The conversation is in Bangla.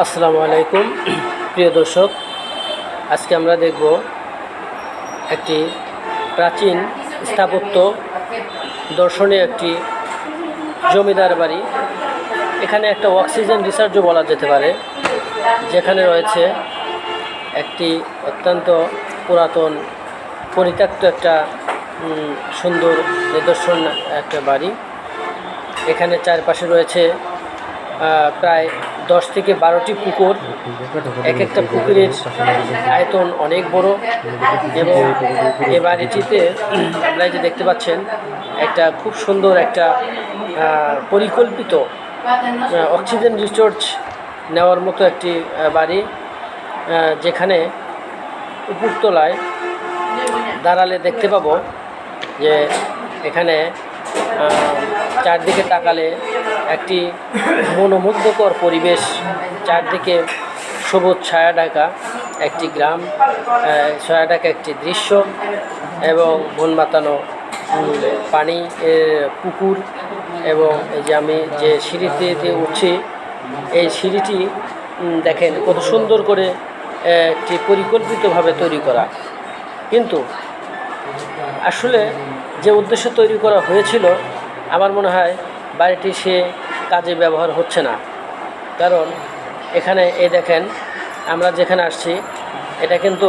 আসসালামু আলাইকুম। প্রিয় দর্শক, আজকে আমরা দেখব একটি প্রাচীন স্থাপত্য দর্শনীয় একটি জমিদার বাড়ি। এখানে একটা অক্সিজেন রিসার্চও বলা যেতে পারে, যেখানে রয়েছে একটি অত্যন্ত পুরাতন, পরিত্যক্ত একটা সুন্দর নিদর্শন একটা বাড়ি। এখানে চারপাশে রয়েছে প্রায় দশ থেকে বারোটি পুকুর। এক একটা পুকুরের আয়তন অনেক বড়। এবং এ বাড়িটিতে উম, আপনারা যে দেখতে পাচ্ছেন একটা খুব সুন্দর একটা পরিকল্পিত অক্সিজেন রিসোর্স নেওয়ার মতো একটি বাড়ি যেখানে উপরতলায় দাঁড়ালে দেখতে পাবো যে এখানে চারদিকে তাকালে একটি মনোমুগ্ধকর পরিবেশ, চারদিকে সবুজ ছায়া ঢাকা একটি গ্রাম ছায়া ঢাকা একটি দৃশ্য এবং বন মাতানো পানি পুকুর এবং এই যে আমি যে সিঁড়িতে দিয়ে উঠছি, এই সিঁড়িটি দেখেন কত সুন্দর করে একটি পরিকল্পিতভাবে তৈরি করা। কিন্তু আসলে যে উদ্দেশ্য তৈরি করা হয়েছিল, আমার মনে হয় বাড়িটি সে কাজে ব্যবহার হচ্ছে না। কারণ এখানে এই দেখেন, আমরা যেখানে আসছি, এটা কিন্তু